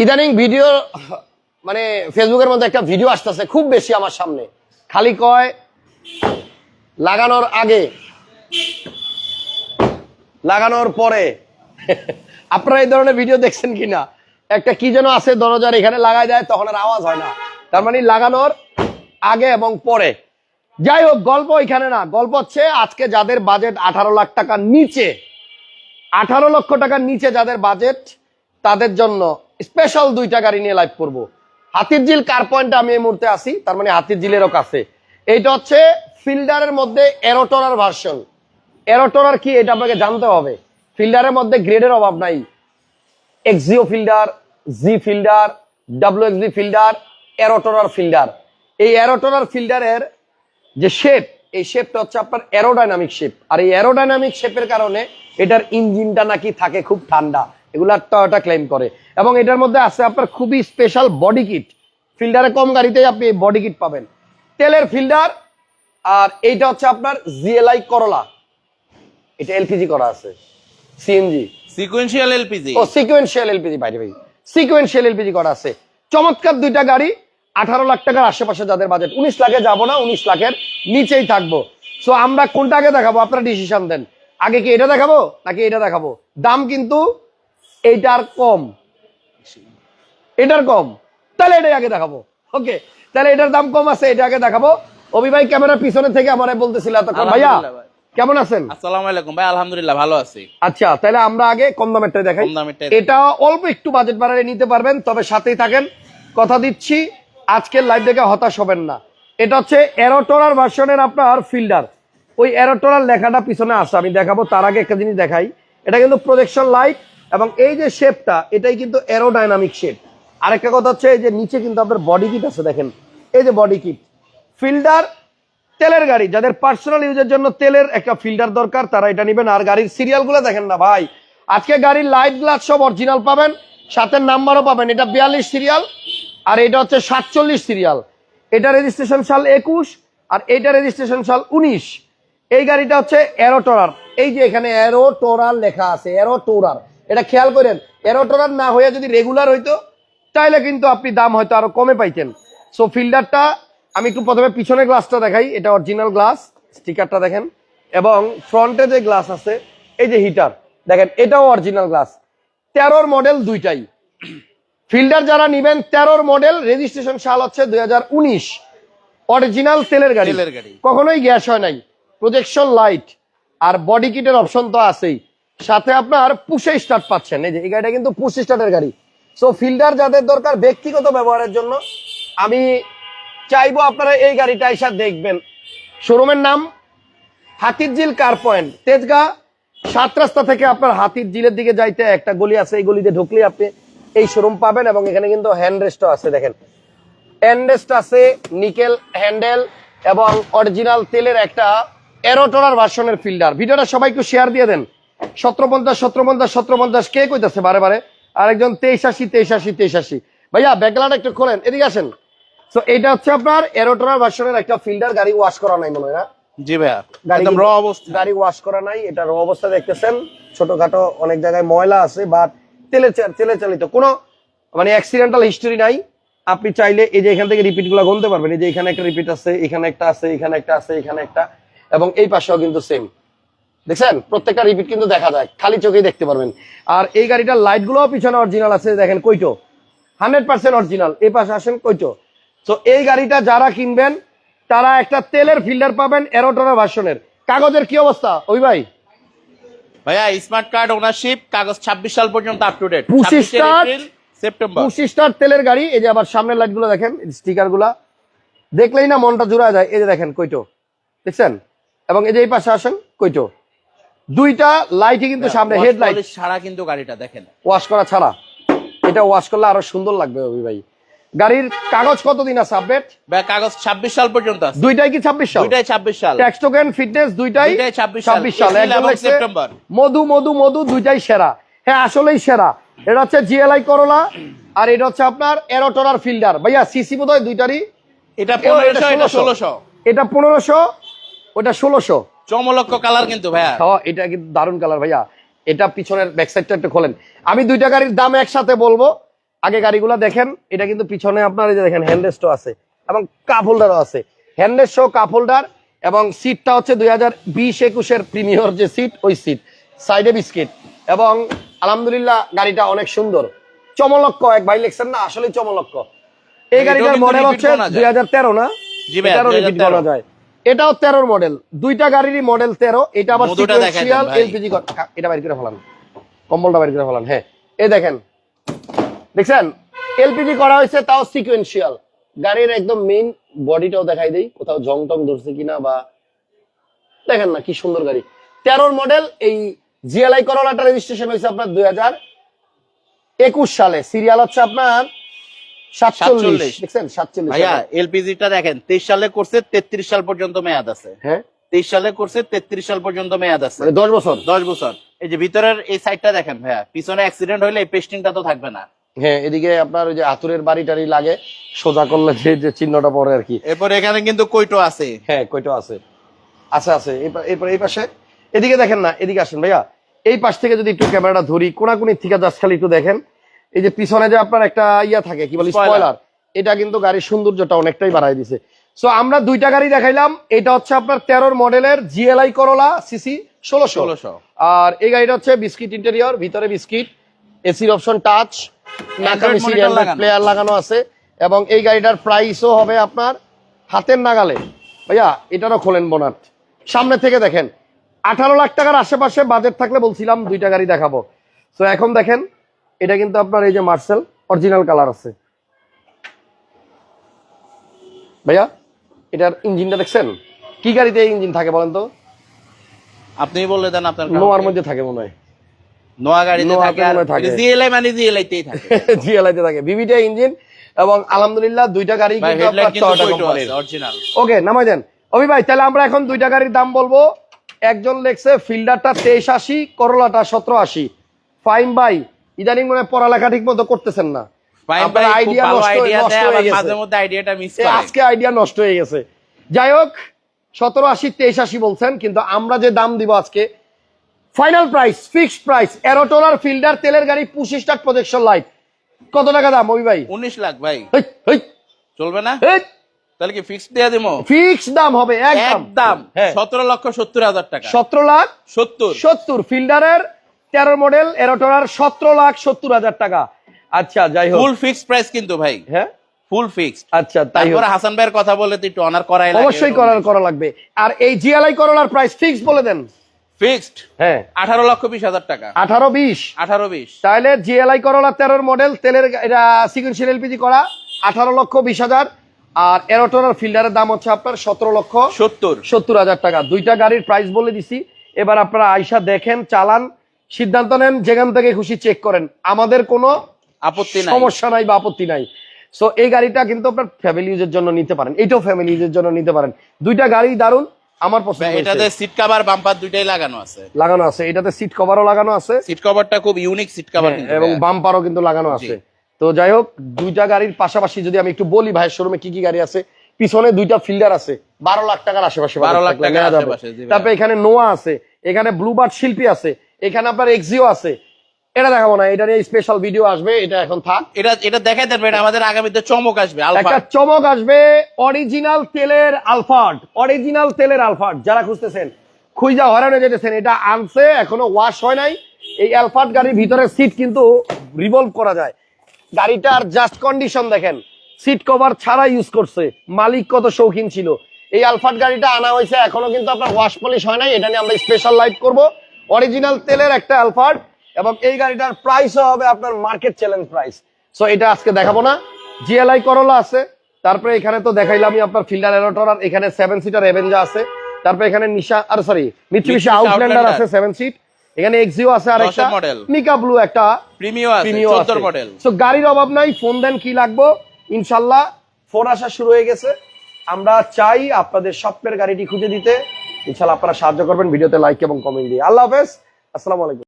ইদানিং ভিডিও মানে ফেসবুকের মধ্যে একটা ভিডিও আসতেছে খুব বেশি আমার সামনে। খালি কয়, লাগানোর আগে, লাগানোর পরে। আপনারা এই ধরনের ভিডিও দেখছেন কিনা? একটা কি যেন আছে দরজার, এখানে লাগাই যায় তখন আর আওয়াজ হয় না। তার মানে লাগানোর আগে এবং পরে। যাই হোক, গল্প এখানে না। গল্প হচ্ছে আজকে যাদের বাজেট আঠারো লাখ টাকার নিচে, আঠারো লক্ষ টাকার নিচে যাদের বাজেট তাদের জন্য স্পেশাল দুইটা গাড়ি নিয়ে লাইভ করব। হাতির ঝিল কার পয়েন্টে আমি এই মুহূর্তে আসি তার মানে হাতির ঝিলেরও কাছে। এইটা হচ্ছে ফিল্ডারের মধ্যে এরোটোরার ভার্সন এরোটোরার কি এটা আপনাকে জানতে হবে। ফিল্ডারের মধ্যে গ্রেডের অভাব নাই। Axio Fielder G Fielder W X B Fielder Aerotourer Fielder. এই এরোটোরার ফিল্ডারের যে শেপ এই শেপটা হচ্ছে আপনার অ্যারোডাইনামিক শেপ আর এই অ্যারোডাইনামিক শেপের কারণে এটার ইঞ্জিনটা নাকি থাকে খুব ঠান্ডা। এগুলা টয়োটা ক্লেম করে। এবং এটার মধ্যে আছে আপনার খুবই স্পেশাল বডি কিট ফিল্ডারে কম গাড়িতেই আপনি এই বডি কিট পাবেন। তেলের ফিল্ডার আর এইটা হচ্ছে আপনার জিএলআই করলা এটা এলপিজি করা আছে। সিএনজি সিকুয়েন্সিয়াল এলপিজি ও সিকুয়েন্সিয়াল এলপিজি ভাই সিকুয়েন্সিয়াল এলপিজি করা আছে। চমৎকার দুইটা গাড়ি আঠারো লাখ টাকার আশেপাশে যাদের বাজেট উনিশ লাখে যাব না উনিশ লাখের নিচেই থাকব। সো আমরা কোনটা আগে দেখাবো? আপনারা ডিসিশন দেন। আগে কি এটা দেখাবো নাকি এটা দেখাবো? দাম কিন্তু এইটার কম। এটার কম। তাহলে এটাই আগে দেখাবো। ওকে তাহলে এটার দাম কম আছে এটা আগে দেখাবো। অভি ভাই ক্যামেরার পিছনে থেকে আমার বলতেছিল এতক্ষণ। ভাইয়া কেমন আছেন? আসসালামু আলাইকুম ভাই আলহামদুলিল্লাহ ভালো আছি। আচ্ছা তাহলে আমরা আগে কম দামেরটাই দেখাই। এটা অল্প একটু বাজেট বাড়ালে নিতে পারবেন তবে সাথেই থাকেন। কথা দিচ্ছি আজকের লাইভ দেখে হতাশ হবেন না। এটা হচ্ছে এরোটোরার ভার্সনের আপনার ফিল্ডার ওই এরোটোরার লেখাটা পিছনে আসে আমি দেখাবো তার আগে একটা জিনিস দেখাই। এটা কিন্তু প্রজেকশন লাইট এবং এই যে শেপটা এটাই কিন্তু এরোডাইনামিক শেপ আরেকটা কথা হচ্ছে, এই যে নিচে কিন্তু আপনার বডি কিট আছে, দেখেন। এই যে বডি কিট ফিল্ডার তেলের গাড়ি, যাদের পার্সোনাল ইউজের জন্য তেলের একটা ফিল্টার দরকার, তারা এটা নেবেন। আর গাড়ির সিরিয়ালগুলো দেখেন না, ভাই। আজকে গাড়ির লাইট গ্লাস সব অরিজিনাল পাবেন, সাথে নাম্বারও পাবেন। এটা বিয়াল্লিশ সিরিয়াল আর এটা হচ্ছে সাতচল্লিশ সিরিয়াল এটা রেজিস্ট্রেশন সাল একুশ, আর এটা রেজিস্ট্রেশন সাল উনিশ। এই গাড়িটা হচ্ছে অ্যারোটোরার এই যে এখানে অ্যারোটোরার লেখা আছে অ্যারোটোরার এটা খেয়াল করেন অ্যারোটোরার না হয়ে যদি রেগুলার হইতো তাইলে কিন্তু আপনি দাম হয়তো আরও কমে পাইতেন। সো ফিল্ডারটা আমি একটু প্রথমে পিছনে গ্লাসটা দেখাই এটা অরিজিনাল গ্লাস স্টিকারটা দেখেন। এবং ফ্রন্টে যে গ্লাস আছে এই যে হিটার দেখেন এটাও অরিজিনাল গ্লাস তেরোর মডেল দুইটাই। ফিল্ডার যারা নিবেন তেরোর মডেল রেজিস্ট্রেশন সাল হচ্ছে দুই হাজার উনিশ। অরিজিনাল তেলের গাড়ি। তেলের গাড়ি। কখনোই গ্যাস হয় নাই। প্রজেকশন লাইট আর বডি কিটের অপশন তো আছেই। সাথে আপনার পুষে স্টার্ট পাচ্ছেন। এই যে, এই গাড়িটা কিন্তু পুশ স্টার্টের গাড়ি। সো ফিল্ডার যাদের দরকার ব্যক্তিগত ব্যবহারের জন্য, আমি চাইব আপনারা এই গাড়িটা এসে দেখবেন। শোরুমের নাম হাতির ঝিল কার পয়েন্ট তেজগা। সাত রাস্তা থেকে আপনার হাতির ঝিলের দিকে যাইতে একটা গলি আছে, এই গলিতে ঢুকলে আপনি এই শোরুম পাবেন এবং এখানে কিন্তু হ্যান্ড রেস্টও আছে, দেখেন। হ্যান্ডরেস্ট আছে নিকেল হ্যান্ডেল এবং অরিজিনাল তেলের একটা এরোটোরার ভার্সনের ফিল্ডার ভিডিওটা সবাইকে শেয়ার দিয়ে দেন। সতেরো পঞ্চাশ সতেরো পঞ্চাশ সতেরো পঞ্চাশ কে কইতাছে বারে বারে? আরেকজন তেইশ আশি তেইশ আশি তেইশ আশি। ভাইয়া ব্যাকলাটা একটু খোলেন এদিকে আসেন। তো এটা হচ্ছে আপনার এরোটোরার ভার্সনের একটা ফিল্ডার গাড়ি ওয়াশ করা নাই মনে হয় না? জি ভাইয়া একদম র অবস্থা। গাড়ি ওয়াশ করা নাই এটা র অবস্থা দেখতেছেন। ছোটখাটো অনেক জায়গায় ময়লা আছে বা তেলে তেলে চালিত। কোনো মানে অ্যাক্সিডেন্টাল হিস্টোরি নাই। আপনি চাইলে এই যে এখান থেকে রিপিটগুলো গুনতে পারবেন। এই যে এখানে একটা রিপিট আছে এখানে একটা আছে এখানে একটা আছে এখানে একটা। এবং এই পাশেও কিন্তু সেম দেখছেন? প্রত্যেকটা রিপিট কিন্তু দেখা যায়। খালি চোখেই দেখতে পারবেন। আর এই গাড়িটার লাইট গুলোও পিছনে অরিজিনাল আছে দেখেন কইটো। হান্ড্রেড পার্সেন্ট অরিজিনাল এই পাশে আসেন কইটো। তো এই গাড়িটা যারা কিনবেন তারা একটা তেলের ফিল্টার পাবেন এরোটোরা ভার্সনের কাগজের কি অবস্থা? ওই ভাই। ভাইয়া স্মার্ট কার্ড ওনারশিপ কাগজ 26 সাল পর্যন্ত আপ টু ডেট 25 সেপ্টেম্বর। তেলের গাড়ি। এই যে আবার সামনের লাইটগুলো দেখেন স্টিকারগুলা দেখলেই না মনটা জুড়া যায়। এই যে দেখেন কইটো। দেখছেন? এবং এই যে এই পাশে আসেন কইটো। দুইটা লাইটই কিন্তু সামনে হেডলাইট সারা কিন্তু গাড়িটা দেখেন। ওয়াশ করা ছাড়া। এটা ওয়াশ করলে আরও সুন্দর লাগবে অভি ভাই। গাড়ির কাগজ কতদিন আছে আপডেট কাগজ 26 সাল পর্যন্ত আছে। দুইটাই কি ছাব্বিশ সাল? দুইটাই 26 সাল। ট্যাক্স টোকেন ফিটনেস দুইটাই দুইটাই 26 সাল। ছাব্বিশ সাল। একদম সেপ্টেম্বর। মধু মধু মধু দুইটাই সেরা। হ্যাঁ আসলেই সেরা। এটা হচ্ছে জিএলআই করলা আর এটা হচ্ছে আপনার এরোটোরার ফিল্ডার ভাইয়া সিসি বোধ হয় দুইটারই? এটা ও, এটা 1500 এটা 1600 1600 এটা পনেরোশো ওটা ষোলোশো। চমলক্ষ কালার কিন্তু ভাইয়া। এটা কিন্তু দারুণ কালার ভাইয়া। এটা পিছনের ব্যাক সাইডটা একটু খোলেন। আমি দুইটা গাড়ির দাম একসাথে বলব। আগে গাড়িগুলো দেখেন এটা কিন্তু পিছনে আপনার এই যে দেখেন হ্যান্ডরেস্টও আছে এবং কাপ হোল্ডারও আছে। হ্যান্ডরেস্ট সহ কাপ হোল্ডার এবং সিটটা হচ্ছে দুই হাজার বিশ একুশের প্রিমিয়র যে সিট ওই সিট সাইডে বিস্কিট এবং আলহামদুলিল্লাহ গাড়িটা অনেক সুন্দর। চমলক্ষ এক ভাই লেখছেন না আসলে চমলক্ষ। এই গাড়িটার মডেল হচ্ছে দুই হাজার তেরো না? জি ভাই, এটারও 2013 রিপিট করা যায়। এটাও তেরোর মডেল দুইটা গাড়িরই মডেল তেরো এটা আবার সিকুয়েন্সিয়াল এলপিজি এটা বাইর করে ফেলান। কম্বলটা বাইর করে ফেলান হ্যাঁ। এই দেখেন দেখছেন? এলপিজি করা হয়েছে তাও সিকুয়েন্সিয়াল গাড়ির একদম মেইন বডিটাও দেখাই দেই কোথাও জং টং ধরছে কিনা বা দেখেন না কি সুন্দর গাড়ি। তেরোর মডেল এই জিএলআই করোলাটা রেজিস্ট্রেশন হয়েছে আপনার দুই হাজার একুশ সালে। সিরিয়াল হচ্ছে আপনার সাতচল্লিশ 47 দেখছেন সাতচল্লিশ ভাইয়া এলপিজিটা দেখেন তেইশ সালে করছে তেত্রিশ সাল পর্যন্ত মেয়াদ আছে। হ্যাঁ। তেইশ সালে করছে তেত্রিশ সাল পর্যন্ত মেয়াদ আছে। মানে দশ বছর। দশ বছর। এই যে ভিতরের এই সাইডটা দেখেন ভাইয়া পিছনে অ্যাক্সিডেন্ট হইলে এই পেস্টিংটা তো থাকবে না। হ্যাঁ এদিকে আপনার ওই যে আতুরের বাড়ি টাড়ি লাগে সোজা করলে যে চিহ্নটা পড়ে আর কি। এরপর এখানে কিন্তু কইটো আছে। হ্যাঁ কইটো আছে। আছে আছে। এরপর এরপর এই পাশে এদিকে দেখেন না এদিকে আসেন ভাইয়া। এই পাশ থেকে যদি একটু ক্যামেরাটা ধরি কোনাকুনি থেকে জাস্ট খালি একটু দেখেন। এই যে পিছনে যে আপনার একটা ইয়া থাকে কি বলে. স্পয়লার এটা কিন্তু গাড়ির সৌন্দর্যটা অনেকটাই বাড়াই দিছে। সো আমরা দুইটা গাড়ি দেখাইলাম এটা হচ্ছে আপনার তেরোর মডেলের জিএলআই করোলা সিসি ষোলোশো। ষোলোশো। আর এই গাড়িটা হচ্ছে বিস্কিট ইন্টেরিয়র ভিতরে বিস্কিট এসির option touch Nakamichi monitor serial player লাগানো আছে এবং এই গাড়িটার প্রাইসও হবে আপনার হাতের নাগালে। ভাইয়া এটারও খোলেন বোনাট সামনে থেকে দেখেন আঠারো লাখ টাকার আশেপাশে বাজেট থাকলে বলছিলাম দুইটা গাড়ি দেখাবো। তো এখন দেখেন এটা কিন্তু আপনার এই যে মার্সেল অরিজিনাল কালার আছে। ভাইয়া এটার ইঞ্জিনটা দেখছেন? কি গাড়িতে ইঞ্জিন থাকে বলেন তো? আপনি বললে দেন আপনার নোয়ার মধ্যে থাকে মনে হয়। নোয়া গাড়িতে থাকে থাকে। জিএলআই মানে থাকে। থাকে। বিবিটা ইঞ্জিন এবং আলহামদুলিল্লাহ দুইটা গাড়ি কিন্তু আপনার টয়োটা কোম্পানির অরিজিনাল ওকে নামাই দেন। অভি ভাই তাহলে আমরা এখন দুইটা গাড়ির দাম বলব। একজন লেখছে ফিল্ডারটা তেইশ আশি করলাটা সতেরো আশি। ফাইন ভাই। ইদানিং মনে পড়ালেখা ঠিক মতো করতেছেন না। আপনার ভাই খুব idea ভালো নষ্ট আইডিয়া নষ্ট হয়ে গেছে। মধ্যে আইডিয়াটা মিস আজকে আইডিয়া নষ্ট হয়ে গেছে। যাই হোক সতেরো আশি তেইশ আশি বলছেন কিন্তু আমরা যে দাম দিব আজকে final price fixed price Aerotourer Fielder তেলের গাড়ি পঁচিশ টাকা প্রজেকশন লাইট কত টাকা দাম অভি ভাই? উনিশ লাখ ভাই। চলবে না? তাহলে কি ফিক্স দিয়ে দিবো ফিক্স দাম হবে একদম। হ্যাঁ। সতেরো লক্ষ সত্তর হাজার টাকা। সতেরো লাখ সত্তর। সত্তর। ফিল্ডারের তেরো মডেল এরোটোরার সতেরো লাখ সত্তর হাজার টাকা। আচ্ছা যাই হোক। ফুল ফিক্সড প্রাইস কিন্তু ভাই। হ্যাঁ? ফুল ফিক্সড আচ্ছা তারপরে হাসান ভাইয়ের কথা বলে তো একটু অনার করাই অবশ্যই করার করা লাগবে। আর এই জিএলআই করলার প্রাইস ফিক্স বলে দেন। ফিক্সড হ্যাঁ। আঠারো লক্ষ বিশ হাজার টাকা। আঠারো বিশ। আঠারো বিশ। তাহলে জিএলআই করলা তেরোর মডেল তেলের এটা সিকুয়েন্সিয়াল এলপিজি করা আঠারো লক্ষ বিশ হাজার। আর এরোটোরার ফিল্ডারের দাম হচ্ছে আপনার সতেরো লক্ষ সত্তর। সত্তর হাজার টাকা। দুইটা গাড়ির প্রাইস বলে দিছি। এবার আপনারা আইসা দেখেন চালান। সিদ্ধান্ত নেন যেখান থেকে খুশি চেক করেন। আমাদের কোনো আপত্তি নাই। সমস্যা নাই বা আপত্তি নাই। সো এই গাড়িটা কিন্তু আপনার ফ্যামিলি ইউজের জন্য নিতে পারেন। এটাও ফ্যামিলি ইউজের জন্য নিতে পারেন। দুইটা গাড়ি দারুণ আমার পছন্দ। এটাতে সিট কভার বাম্পার দুইটাই লাগানো আছে। লাগানো আছে। এটাতে সিট কভারও লাগানো আছে। সিট কভারটা খুব ইউনিক সিট কভার এবং বাম্পারও কিন্তু লাগানো আছে। তো যাই হোক দুইটা গাড়ির পাশাপাশি যদি আমি একটু বলি ভাইয়ের শোরুমে কি কি গাড়ি আছে পিছনে দুইটা ফিল্ডার আছে। বারো লাখ টাকার আশেপাশে 12 লাখ ভাই। তারপরে এখানে নোয়া আছে এখানে ব্লুবার্ড শিল্পী আছে। এখানে আপনার এক্সিও আছে। এটা দেখাবো না এটা নিয়ে স্পেশাল ভিডিও আসবে এটা এখন থাক। এটা এটা দেখাই ভাই, এটা আমাদের আগামীতে চমক আসবে আলফা একটা চমক আসবে অরিজিনাল তেলের আলফার্ড অরিজিনাল তেলের আলফার্ড যারা খুঁজতেছেন খুঁজা হয়রান হয়ে যেতেছেন এটা আনছে এখনও ওয়াশ হয় নাই। এই আলফার্ড গাড়ির ভিতরে সিট কিন্তু রিভলভ করা যায়। গাড়িটার জাস্ট কন্ডিশন দেখেন সিট কভার ছাড়া ইউজ করছে মালিক কত শৌখিন ছিল। এই আলফার্ড গাড়িটা আনা হয়েছে এখনও কিন্তু আপনার ওয়াশ পলিশ হয় নাই এটা নিয়ে আমরা স্পেশাল লাইট করব। অরিজিনাল তেলের একটা আলফার্ড এবং এই গাড়িটার প্রাইসও হবে আপনার মার্কেট চ্যালেঞ্জ প্রাইস। সো এটা আজকে দেখাবো না। জিএলআই করলা আছে। তারপরে এখানে তো দেখাইলামই আপনার ফিল্ডার এরোটর আর এখানে সেভেন সিটার এভেঞ্জা আছে। তারপরে এখানে নিশা আর সরি Mitsubishi আউটল্যান্ডার আছে সেভেন সিট এখানে এক্সিও আছে আর একটা। মিকা ব্লু একটা প্রিমিও আছে প্রিমিও চোদ্দোর মডেল সো গাড়ির অভাব নাই। ফোন দেন কি লাগবো? ইনশাআল্লাহ ফোন আসা শুরু হয়ে গেছে। আমরা চাই আপনাদের স্বপ্নের গাড়িটি খুঁজে দিতে। ইনশাল্লাহ আপনারা সাহায্য করবেন ভিডিওতে লাইক এবং কমেন্ট দিয়ে। আল্লাহ হাফেজ আসসালামু আলাইকুম।